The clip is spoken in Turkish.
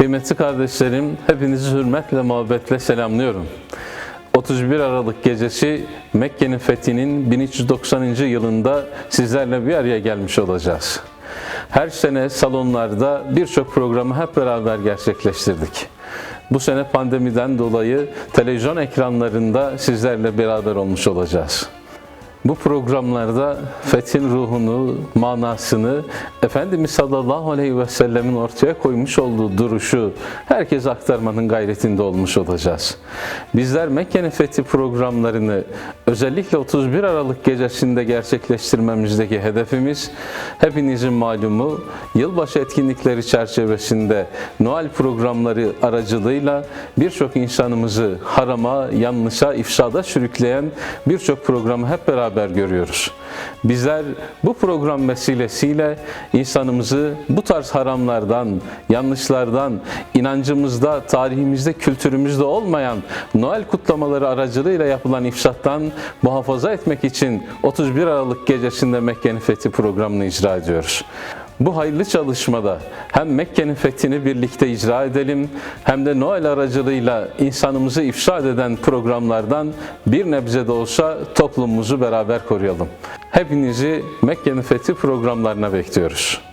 Kıymetli kardeşlerim, hepinizi hürmetle, muhabbetle selamlıyorum. 31 Aralık gecesi Mekke'nin fethinin 1390. yılında sizlerle bir araya gelmiş olacağız. Her sene salonlarda birçok programı hep beraber gerçekleştirdik. Bu sene pandemiden dolayı televizyon ekranlarında sizlerle beraber olmuş olacağız. Bu programlarda fethin ruhunu, manasını Efendimiz sallallahu aleyhi ve sellemin ortaya koymuş olduğu duruşu herkese aktarmanın gayretinde olmuş olacağız. Bizler Mekke'nin fethi programlarını özellikle 31 Aralık gecesinde gerçekleştirmemizdeki hedefimiz hepinizin malumu yılbaşı etkinlikleri çerçevesinde Noel programları aracılığıyla birçok insanımızı harama, yanlışa, ifsada sürükleyen birçok programı hep beraber görüyoruz. Bizler bu program vesilesiyle insanımızı bu tarz haramlardan, yanlışlardan, inancımızda, tarihimizde, kültürümüzde olmayan Noel kutlamaları aracılığıyla yapılan ifsattan muhafaza etmek için 31 Aralık gecesinde Mekke'nin fethi programını icra ediyoruz. Bu hayırlı çalışmada hem Mekke'nin fethini birlikte icra edelim hem de Noel aracılığıyla insanımızı ifsad eden programlardan bir nebze de olsa toplumumuzu beraber koruyalım. Hepinizi Mekke'nin fethi programlarına bekliyoruz.